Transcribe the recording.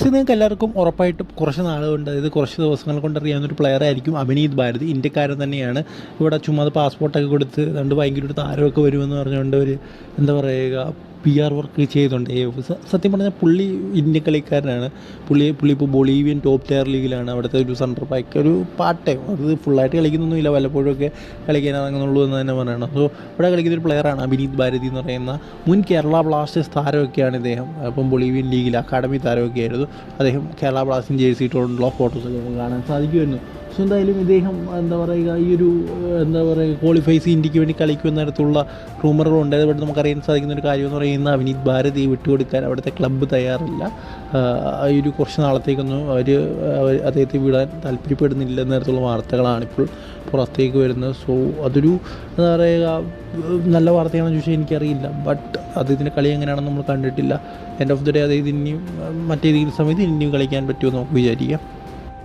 Next നിങ്ങൾക്ക് എല്ലാവർക്കും ഉറപ്പായിട്ടും കുറച്ച് നാൾ കൊണ്ട് അതായത് കുറച്ച് ദിവസങ്ങൾ കൊണ്ട് അറിയാവുന്നൊരു പ്ലെയർ ആയിരിക്കും അഭിനീത് ഭാരതി. ഇന്ത്യക്കാരൻ തന്നെയാണ്. ഇവിടെ ചുമ്മാ പാസ്പോർട്ടൊക്കെ കൊടുത്ത് രണ്ട് ഭയങ്കര ഒരു താരമൊക്കെ വരുമെന്ന് പറഞ്ഞുകൊണ്ട് ഒരു എന്താ പറയുക പി ആർ വർക്ക് ചെയ്തുണ്ട് സത്യം പറഞ്ഞാൽ പുള്ളി ഇന്ത്യ കളിക്കാരനാണ് പുള്ളി പുള്ളി ഇപ്പോൾ ബൊളീവിയൻ ടോപ്പ് ടയർ ലീഗിലാണ് അവിടുത്തെ ഒരു സെന്റർ ബാക്ക് ഒരു പാർട്ട് അത് ഫുള്ളായിട്ട് കളിക്കുന്നൊന്നുമില്ല. വല്ലപ്പോഴൊക്കെ കളിക്കാൻ എന്ന് തന്നെ പറയണം. സോ ഇവിടെ കളിക്കുന്ന ഒരു പ്ലെയറാണ് അഭിനീത് ഭാരതി എന്ന് പറയുന്ന മുൻ കേരള ബ്ലാസ്റ്റേഴ്സ് താരമൊക്കെയാണ് ഇദ്ദേഹം. അപ്പം ബൊളീവിയൻ ലീഗിൽ അക്കാഡമി താരമൊക്കെ ആയിരുന്നു അദ്ദേഹം കേരള ബ്ലാസ്റ്റേഴ്സ് ജേഴ്സി ഇട്ടുകൊണ്ടുള്ള ഫോട്ടോസൊക്കെ നമുക്ക് കാണാൻ സാധിക്കുമായിരുന്നു. സോ എന്തായാലും ഇദ്ദേഹം എന്താ പറയുക ഈ ഒരു എന്താ പറയുക ക്വാളിഫൈസ് ഇന്ത്യയ്ക്ക് വേണ്ടി കളിക്കുന്ന തരത്തിലുള്ള റൂമറുകളുണ്ട് അതുകൊണ്ട് നമുക്കറിയാൻ സാധിക്കുന്ന ഒരു കാര്യം എന്ന് പറയുന്നത് അവിനീത് ഭാരതി വിട്ടുകൊടുക്കാൻ അവിടുത്തെ ക്ലബ്ബ് തയ്യാറില്ല. ഈ ഒരു കുറച്ച് നാളത്തേക്കൊന്നും അവർ അദ്ദേഹത്തെ വിടാൻ താല്പര്യപ്പെടുന്നില്ല തരത്തിലുള്ള വാർത്തകളാണ് ഇപ്പോൾ പുറത്തേക്ക് വരുന്നത്. സോ അതൊരു എന്താ പറയുക നല്ല വാർത്തയാണെന്ന് ചോദിച്ചാൽ എനിക്കറിയില്ല. ബട്ട് അദ്ദേഹത്തിന്റെ കളി എങ്ങനെയാണെന്ന് നമ്മൾ കണ്ടിട്ടില്ല. എൻഡ് ഓഫ് ദി ഡേ അതായത് ഇനിയും മറ്റേതെങ്കിലും സമയത്ത് ഇനിയും കളിക്കാൻ പറ്റുമോ എന്ന് നമുക്ക് വിചാരിക്കാം.